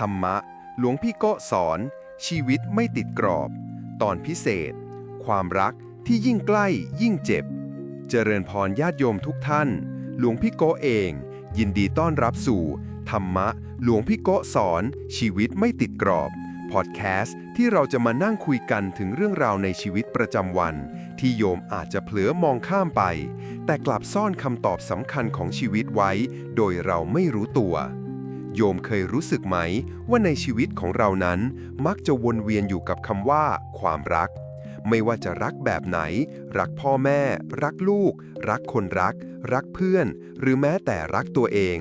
ธรรมะ หลวงพี่โกะสอน ชีวิตไม่ติดกรอบ ตอนพิเศษ ความรักที่ยิ่งใกล้ยิ่งเจ็บ เจริญพรญาติโยมทุกท่าน หลวงพี่โกะเอง ยินดีต้อนรับสู่ ธรรมะ หลวงพี่โกะสอน ชีวิตไม่ติดกรอบพอดแคสต์ที่เราจะมานั่งคุยกันถึงเรื่องราวในชีวิตประจำวัน ที่โยมอาจจะเผลอมองข้ามไป แต่กลับซ่อนคำตอบสำคัญของชีวิตไว้ โดยเราไม่รู้ตัว โยมเคยรู้สึกไหม ว่าในชีวิตของเรานั้นมักจะวนเวียนอยู่กับคำว่า ความรัก ไม่ว่าจะรักแบบไหน รักพ่อแม่ รักลูก รักคนรัก รักเพื่อน หรือแม้แต่รักตัวเอง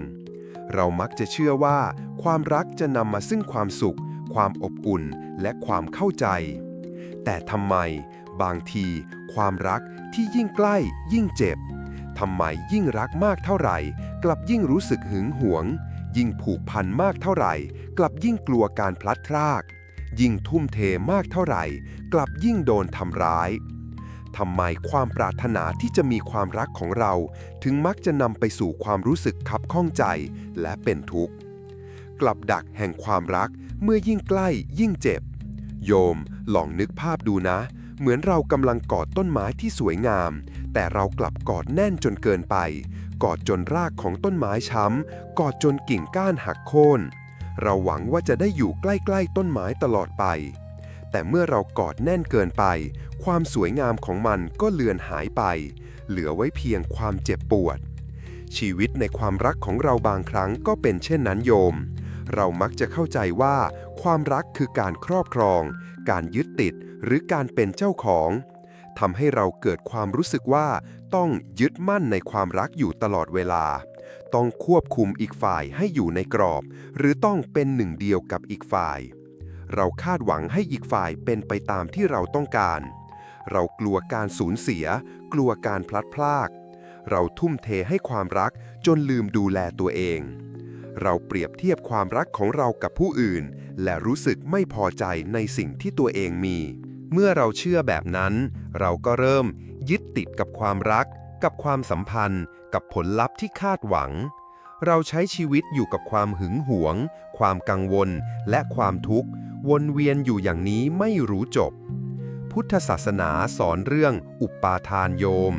เรามักจะเชื่อว่า ความรักจะนำมาซึ่งความสุข ความอบอุ่นและความเข้าใจ แต่ทำไม บางที ความรักที่ยิ่งใกล้ยิ่งเจ็บทำไมยิ่งรักมากเท่าไหร่ กลับยิ่งรู้สึกหึงหวง ยิ่งผูกพันมากเท่าไหร่ กลับยิ่งกลัวการพลัดพราก ยิ่งทุ่มเทมากเท่าไหร่ กลับยิ่งโดนทำร้ายทำไมความปรารถนาที่จะมีความรักของเรา ถึงมักจะนำไปสู่ความรู้สึกคับข้องใจและเป็นทุกข์ กลับดักแห่งความรักเมื่อยิ่งใกล้ยิ่งเจ็บ โยมลองนึกภาพดูนะ เหมือนเรากำลังกอดต้นไม้ที่สวยงาม แต่เรากลับกอดแน่นจนเกินไป กอดจนรากของต้นไม้ช้ำ กอดจนกิ่งก้านหักโค่น เราหวังว่าจะได้อยู่ใกล้ๆต้นไม้ตลอดไป แต่เมื่อเรากอดแน่นเกินไป ความสวยงามของมันก็เลือนหายไป เหลือไว้เพียงความเจ็บปวด ชีวิตในความรักของเราบางครั้งก็เป็นเช่นนั้นโยม เรามักจะเข้าใจว่า ความรักคือการครอบครอง การยึดติด หรือการเป็นเจ้าของทำให้เราเกิดความรู้สึกว่า ต้องยึดมั่นในความรักอยู่ตลอดเวลา ต้องควบคุมอีกฝ่ายให้อยู่ในกรอบ หรือต้องเป็นหนึ่งเดียวกับอีกฝ่าย เราคาดหวังให้อีกฝ่ายเป็นไปตามที่เราต้องการ เรากลัวการสูญเสีย กลัวการพลัดพราก เราทุ่มเทให้ความรักจนลืมดูแลตัวเอง เราเปรียบเทียบความรักของเรากับผู้อื่น และรู้สึกไม่พอใจในสิ่งที่ตัวเองมี เมื่อเราเชื่อแบบนั้น เราก็เริ่ม ยึดติดกับความรัก กับความสัมพันธ์ กับผลลัพธ์ที่คาดหวัง เราใช้ชีวิตอยู่กับความหึงหวง ความกังวล และความทุกข์ วนเวียนอยู่อย่างนี้ไม่รู้จบ พุทธศาสนาสอนเรื่องอุปาทานโยม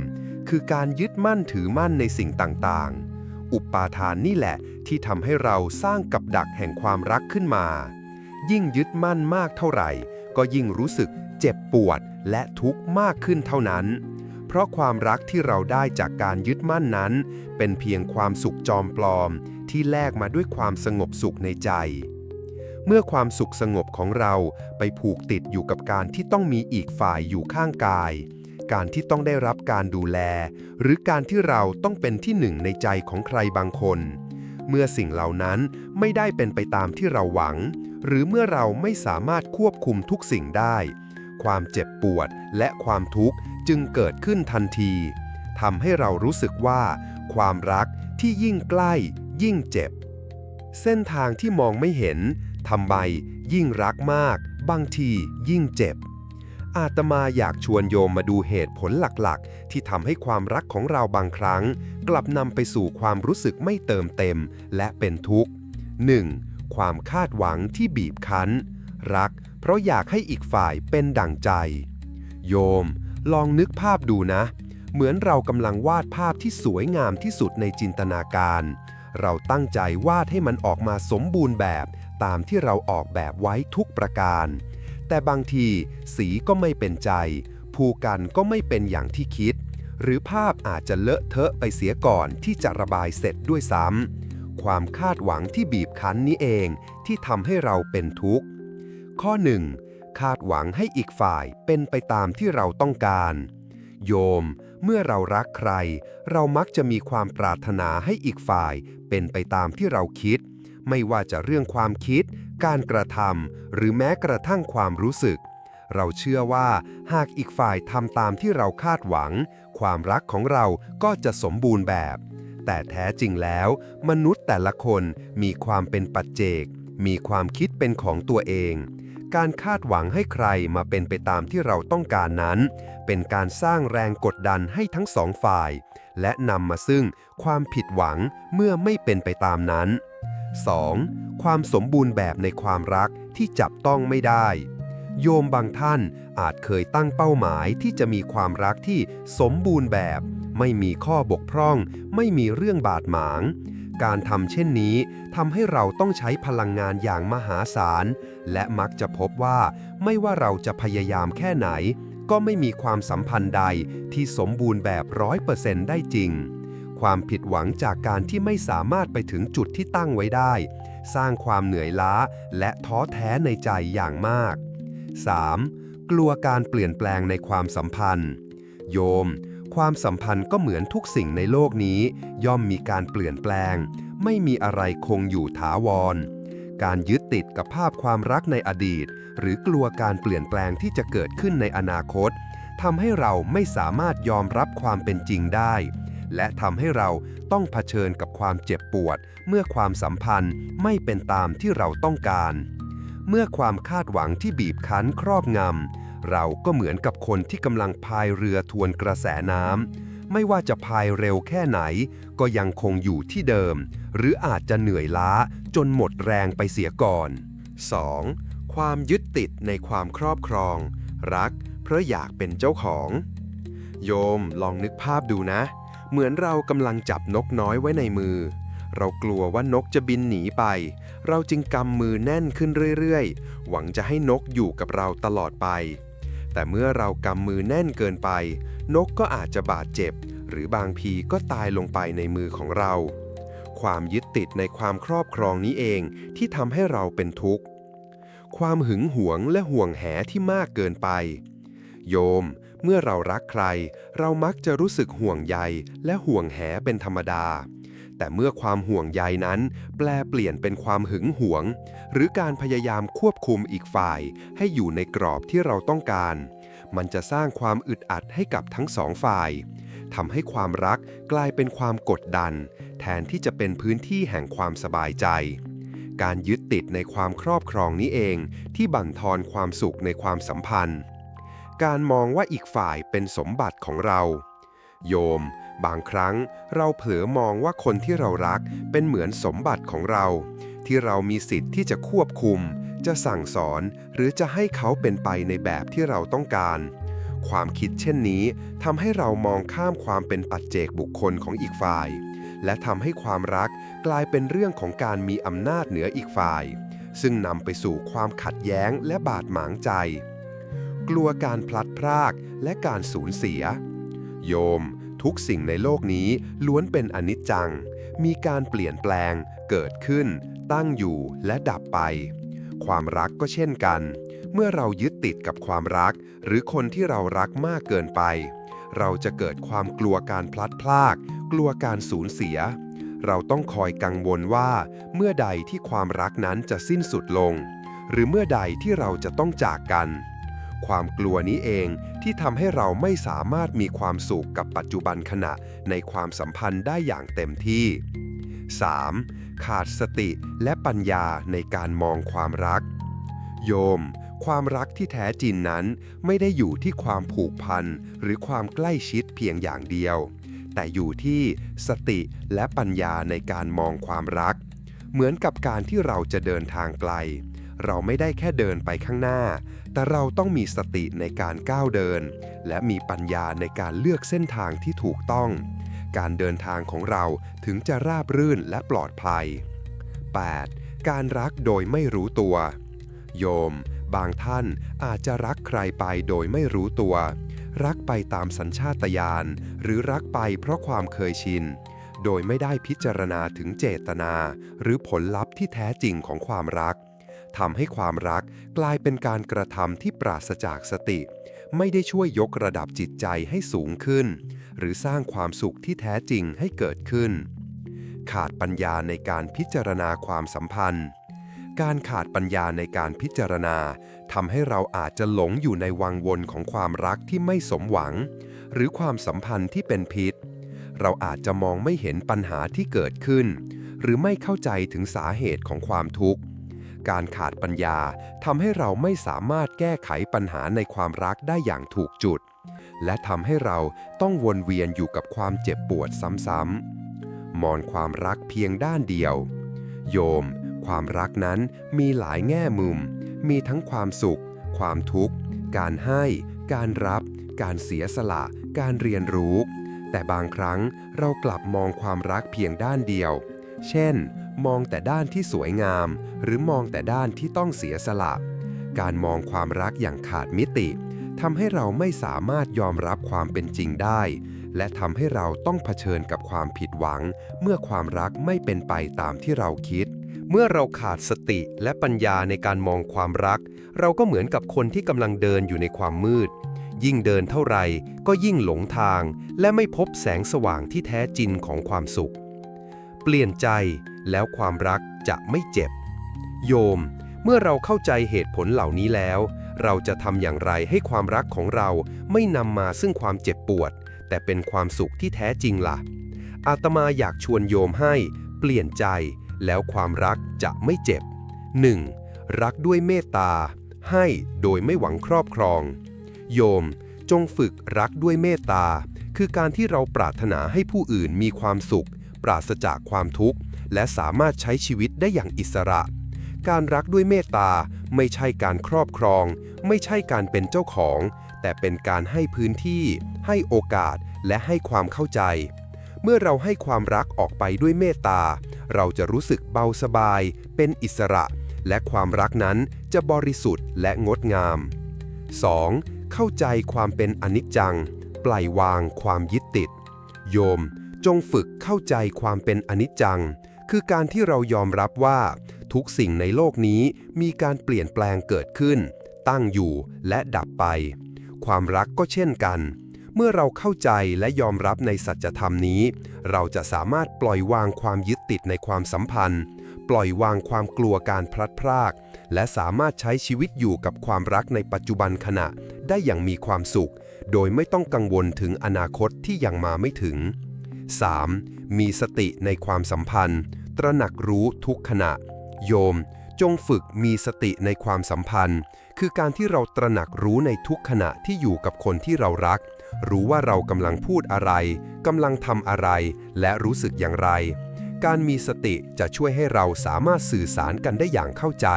คือการยึดมั่นถือมั่นในสิ่งต่างๆ อุปาทานนี่แหละที่ทำให้เราสร้างกับดักแห่งความรักขึ้นมา ยิ่งยึดมั่นมากเท่าไหร่ ก็ยิ่งรู้สึกเจ็บปวด และทุกข์มากขึ้นเท่านั้น เพราะความรักที่เราได้จากการยึดมั่นนั้น เป็นเพียงความสุขจอมปลอม ที่แลกมาด้วยความสงบสุขในใจ เมื่อความสุขสงบของเราไปผูกติดอยู่กับการที่ต้องมีอีกฝ่ายอยู่ข้างกาย การที่ต้องได้รับการดูแล หรือการที่เราต้องเป็นที่หนึ่งในใจของใครบางคนเมื่อสิ่งเหล่านั้นไม่ได้เป็นไปตามที่เราหวัง หรือเมื่อเราไม่สามารถควบคุมทุกสิ่งได้ ความเจ็บปวดและความทุกข์จึงเกิดขึ้นทันทีทำให้เรารู้สึกว่า ความรักที่ยิ่งใกล้ ยิ่งเจ็บ เส้นทางที่มองไม่เห็นทำไมยิ่งรักมาก บางทียิ่งเจ็บ อาตมาอยากชวนโยมมาดูเหตุผลหลักๆ ที่ทำให้ความรักของเราบางครั้ง กลับนำไปสู่ความรู้สึกไม่เติมเต็มและเป็นทุกข์ 1. ความคาดหวังที่บีบคั้น รัก เพราะอยากให้อีกฝ่ายเป็นดั่งใจ โยม ลองนึกภาพดูนะ เหมือนเรากำลังวาดภาพที่สวยงามที่สุดในจินตนาการ เราตั้งใจวาดให้มันออกมาสมบูรณ์แบบตามที่เราออกแบบไว้ทุกประการ แต่บางทีสีก็ไม่เป็นใจ ภูกันก็ไม่เป็นอย่างที่คิด หรือภาพอาจจะเลอะเทอะไปเสียก่อนที่จะระบายเสร็จด้วยซ้ำความคาดหวังที่บีบคั้นนี้เองที่ทำให้เราเป็นทุกข์ ข้อ 1. คาดหวังให้อีกฝ่ายเป็นไปตามที่เราต้องการ โยม เมื่อเรารักใคร เรามักจะมีความปรารถนาให้อีกฝ่ายเป็นไปตามที่เราคิด ไม่ว่าจะเรื่องความคิด การกระทำหรือแม้กระทั่งความรู้สึก เราเชื่อว่าหากอีกฝ่ายทำตามที่เราคาดหวัง ความรักของเราก็จะสมบูรณ์แบบ แต่แท้จริงแล้ว มนุษย์แต่ละคนมีความเป็นปัจเจก มีความคิดเป็นของตัวเอง การคาดหวังให้ใครมาเป็นไปตามที่เราต้องการนั้น เป็นการสร้างแรงกดดันให้ทั้งสองฝ่าย และนำมาซึ่งความผิดหวังเมื่อไม่เป็นไปตามนั้น 2. ความสมบูรณ์แบบในความรักที่จับต้องไม่ได้ โยมบางท่านอาจเคยตั้งเป้าหมายที่จะมีความรักที่สมบูรณ์แบบ ไม่มีข้อบกพร่อง ไม่มีเรื่องบาดหมาง การทำเช่นนี้ทำให้เราต้องใช้พลังงานอย่างมหาศาล และมักจะพบว่าไม่ว่าเราจะพยายามแค่ไหน ก็ไม่มีความสัมพันธ์ใดที่สมบูรณ์แบบร้อยเปอร์เซนต์ได้จริง ความผิดหวังจากการที่ไม่สามารถไปถึงจุดที่ตั้งไว้ได้ สร้างความเหนื่อยล้าและท้อแท้ในใจอย่างมาก 3. กลัวการเปลี่ยนแปลงในความสัมพันธ์ โยม ความสัมพันธ์ก็เหมือนทุกสิ่งในโลกนี้ ย่อมมีการเปลี่ยนแปลง ไม่มีอะไรคงอยู่ถาวร การยึดติดกับภาพความรักในอดีต หรือกลัวการเปลี่ยนแปลงที่จะเกิดขึ้นในอนาคตทำให้เราไม่สามารถยอมรับความเป็นจริงได้ และทำให้เราต้องเผชิญกับความเจ็บปวด เมื่อความสัมพันธ์ไม่เป็นตามที่เราต้องการ เมื่อความคาดหวังที่บีบคั้นครอบงำ เราก็เหมือนกับคนที่กำลังพายเรือทวนกระแสน้ำไม่ว่าจะพายเร็วแค่ไหน ก็ยังคงอยู่ที่เดิม หรืออาจจะเหนื่อยล้าจนหมดแรงไปเสียก่อน 2. ความยึดติดในความครอบครอง รัก เพราะอยากเป็นเจ้าของ โยมลองนึกภาพดูนะ เหมือนเรากำลังจับนกน้อยไว้ในมือ เรากลัวว่านกจะบินหนีไป เราจึงกำมือแน่นขึ้นเรื่อยๆ หวังจะให้นกอยู่กับเราตลอดไป แต่เมื่อเรากำมือแน่นเกินไป นกก็อาจจะบาดเจ็บ หรือบางพีก็ตายลงไปในมือของเรา ความยึดติดในความครอบครองนี้เองที่ทำให้เราเป็นทุกข์ ความหึงหวงและห่วงแหที่มากเกินไป โยม เมื่อเรารักใคร เรามักจะรู้สึกห่วงใยและห่วงแหเป็นธรรมดา แต่เมื่อความห่วงใยนั้น แปลเปลี่ยนเป็นความหึงหวง หรือการพยายามควบคุมอีกฝ่าย ให้อยู่ในกรอบที่เราต้องการ มันจะสร้างความอึดอัดให้กับทั้งสองฝ่ายทำให้ความรักกลายเป็นความกดดัน แทนที่จะเป็นพื้นที่แห่งความสบายใจ การยึดติดในความครอบครองนี้เอง ที่บั่นทอนความสุขในความสัมพันธ์ การมองว่าอีกฝ่ายเป็นสมบัติของเรา โยม บางครั้งเราเผลอมองว่าคนที่เรารักเป็นเหมือนสมบัติของเรา ที่เรามีสิทธิ์ที่จะควบคุม จะสั่งสอนหรือจะให้เขาเป็นไปในแบบที่เราต้องการ ความคิดเช่นนี้ทำให้เรามองข้ามความเป็นปัจเจกบุคคลของอีกฝ่าย และทำให้ความรักกลายเป็นเรื่องของการมีอำนาจเหนืออีกฝ่าย ซึ่งนำไปสู่ความขัดแย้งและบาดหมางใจ กลัวการพลัดพรากและการสูญเสีย โยม ทุกสิ่งในโลกนี้ล้วนเป็นอนิจจัง มีการเปลี่ยนแปลง เกิดขึ้น ตั้งอยู่และดับไป ความรักก็เช่นกัน เมื่อเรายึดติดกับความรัก หรือคนที่เรารักมากเกินไป เราจะเกิดความกลัวการพลัดพราก กลัวการสูญเสีย เราต้องคอยกังวลว่า เมื่อใดที่ความรักนั้นจะสิ้นสุดลง หรือเมื่อใดที่เราจะต้องจากกัน ความกลัวนี้เองที่ทำให้เราไม่สามารถมีความสุขกับปัจจุบันขณะในความสัมพันธ์ได้อย่างเต็มที่ 3. ขาดสติและปัญญาในการมองความรัก โยม ความรักที่แท้จริงนั้น ไม่ได้อยู่ที่ความผูกพันหรือความใกล้ชิดเพียงอย่างเดียว แต่อยู่ที่สติและปัญญาในการมองความรัก เหมือนกับการที่เราจะเดินทางไกล เราไม่ได้แค่เดินไปข้างหน้า แต่เราต้องมีสติในการก้าวเดิน และมีปัญญาในการเลือกเส้นทางที่ถูกต้อง การเดินทางของเราถึงจะราบรื่นและปลอดภัย 8. การรักโดยไม่รู้ตัว โยม บางท่านอาจจะรักใครไปโดยไม่รู้ตัว รักไปตามสัญชาตญาณหรือรักไปเพราะความเคยชินโดยไม่ได้พิจารณาถึงเจตนา หรือผลลัพธ์ที่แท้จริงของความรัก ทำให้ความรักกลายเป็นการกระทำที่ปราศจากสติ ไม่ได้ช่วยยกระดับจิตใจให้สูงขึ้น หรือสร้างความสุขที่แท้จริงให้เกิดขึ้น ขาดปัญญาในการพิจารณาความสัมพันธ์ การขาดปัญญาในการพิจารณาทำให้เราอาจจะหลงอยู่ในวังวนของความรักที่ไม่สมหวัง หรือความสัมพันธ์ที่เป็นพิษ เราอาจจะมองไม่เห็นปัญหาที่เกิดขึ้น หรือไม่เข้าใจถึงสาเหตุของความทุกข์ การขาดปัญญาทำให้เราไม่สามารถแก้ไขปัญหาในความรักได้อย่างถูกจุด และทำให้เราต้องวนเวียนอยู่กับความเจ็บปวดซ้ำๆมองความรักเพียงด้านเดียว โยม ความรักนั้นมีหลายแง่มุม มีทั้งความสุข ความทุกข์ การให้ การรับ การเสียสละ การเรียนรู้ แต่บางครั้งเรากลับมองความรักเพียงด้านเดียว เช่นมองแต่ด้านที่สวยงาม หรือมองแต่ด้านที่ต้องเสียสละ การมองความรักอย่างขาดมิติทำให้เราไม่สามารถยอมรับความเป็นจริงได้ และทำให้เราต้องเผชิญกับความผิดหวัง เมื่อความรักไม่เป็นไปตามที่เราคิด เมื่อเราขาดสติและปัญญาในการมองความรัก เราก็เหมือนกับคนที่กำลังเดินอยู่ในความมืด ยิ่งเดินเท่าไหร่ก็ยิ่งหลงทาง และไม่พบแสงสว่างที่แท้จริงของความสุข เปลี่ยนใจ แล้วความรักจะไม่เจ็บ โยม เมื่อเราเข้าใจเหตุผลเหล่านี้แล้ว เราจะทำอย่างไรให้ความรักของเราไม่นำมาซึ่งความเจ็บปวด แต่เป็นความสุขที่แท้จริงล่ะ อาตมาอยากชวนโยมให้ เปลี่ยนใจ แล้วความรักจะไม่เจ็บ 1. รักด้วยเมตตา ให้โดยไม่หวังครอบครอง โยม จงฝึกรักด้วยเมตตา คือการที่เราปรารถนาให้ผู้อื่นมีความสุข ปราศจากความทุกข์ และสามารถใช้ชีวิตได้อย่างอิสระ การรักด้วยเมตตาไม่ใช่การครอบครอง ไม่ใช่การเป็นเจ้าของ แต่เป็นการให้พื้นที่ ให้โอกาสและให้ความเข้าใจ เมื่อเราให้ความรักออกไปด้วยเมตตา เราจะรู้สึกเบาสบาย เป็นอิสระ และความรักนั้นจะบริสุทธิ์และงดงาม 2. เข้าใจความเป็นอนิจจัง ปล่อยวางความยึดติด โยมจงฝึกเข้าใจความเป็นอนิจจัง คือการที่เรายอมรับว่า ทุกสิ่งในโลกนี้มีการเปลี่ยนแปลงเกิดขึ้น ตั้งอยู่และดับไป ความรักก็เช่นกัน เมื่อเราเข้าใจและยอมรับในสัจธรรมนี้ เราจะสามารถปล่อยวางความยึดติดในความสัมพันธ์ ปล่อยวางความกลัวการพลัดพราก และสามารถใช้ชีวิตอยู่กับความรักในปัจจุบันขณะได้อย่างมีความสุข โดยไม่ต้องกังวลถึงอนาคตที่ยังมาไม่ถึง 3. มีสติในความสัมพันธ์ ตระหนักรู้ทุกขณะ โยม จงฝึกมีสติในความสัมพันธ์ คือการที่เราตระหนักรู้ในทุกขณะที่อยู่กับคนที่เรารัก รู้ว่าเรากำลังพูดอะไรกำลังทำอะไร และรู้สึกอย่างไร การมีสติจะช่วยให้เราสามารถสื่อสารกันได้อย่างเข้าใจ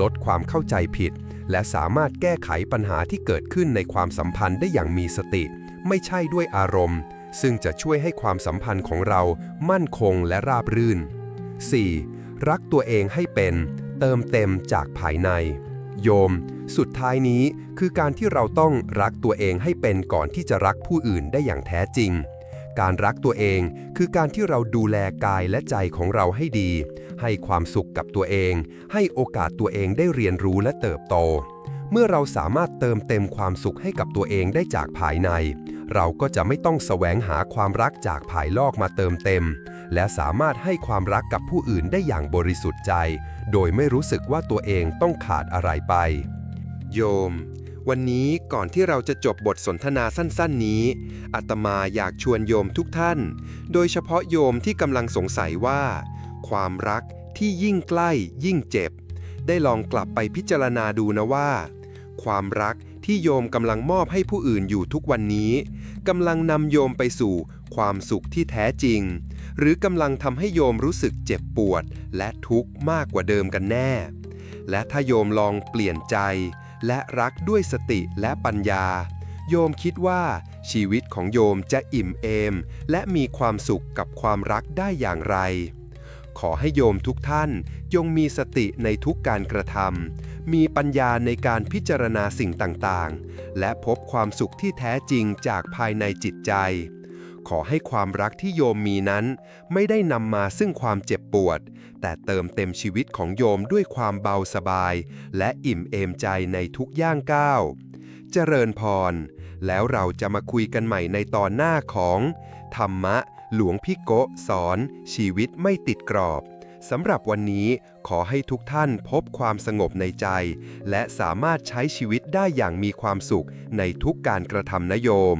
ลดความเข้าใจผิด และสามารถแก้ไขปัญหาที่เกิดขึ้นในความสัมพันธ์ได้อย่างมีสติ ไม่ใช่ด้วยอารมณ์ซึ่งจะช่วยให้ความสัมพันธ์ของเรามั่นคงและราบรื่น 4. รักตัวเองให้เป็น เติมเต็มจากภายใน โยม สุดท้ายนี้คือการที่เราต้องรักตัวเองให้เป็นก่อนที่จะรักผู้อื่นได้อย่างแท้จริง การรักตัวเองคือการที่เราดูแลกายและใจของเราให้ดี ให้ความสุขกับตัวเอง ให้โอกาสตัวเองได้เรียนรู้และเติบโต เมื่อเราสามารถเติมเต็มความสุขให้กับตัวเองได้จากภายใน เราก็จะไม่ต้องแสวงหาความรักจากภายนอกมาเติมเต็ม และสามารถให้ความรักกับผู้อื่นได้อย่างบริสุทธิ์ใจ โดยไม่รู้สึกว่าตัวเองต้องขาดอะไรไป โยม วันนี้ก่อนที่เราจะจบบทสนทนาสั้น ๆ นี้อาตมาอยากชวนโยมทุกท่าน โดยเฉพาะโยมที่กำลังสงสัยว่า ความรักที่ยิ่งใกล้ยิ่งเจ็บ ได้ลองกลับไปพิจารณาดูนะว่า ความรักที่โยมกำลังมอบให้ผู้อื่นอยู่ทุกวันนี้กำลังนำโยมไปสู่ความสุขที่แท้จริง หรือกำลังทำให้โยมรู้สึกเจ็บปวด และทุกข์มากกว่าเดิมกันแน่ และถ้าโยมลองเปลี่ยนใจ และรักด้วยสติและปัญญา โยมคิดว่าชีวิตของโยมจะอิ่มเอม และมีความสุขกับความรักได้อย่างไร ขอให้โยมทุกท่านจงมีสติในทุกการกระทำมีปัญญาในการพิจารณาสิ่งต่างๆ และพบความสุขที่แท้จริงจากภายในจิตใจ ขอให้ความรักที่โยมมีนั้น ไม่ได้นำมาซึ่งความเจ็บปวด แต่เติมเต็มชีวิตของโยมด้วยความเบาสบาย และอิ่มเอมใจในทุกย่างก้าว เจริญพร แล้วเราจะมาคุยกันใหม่ในตอนหน้าของ ธรรมะ หลวงพี่โกะสอน ชีวิตไม่ติดกรอบสำหรับวันนี้ขอให้ทุกท่านพบความสงบในใจ และสามารถใช้ชีวิตได้อย่างมีความสุขในทุกการกระทำนโยม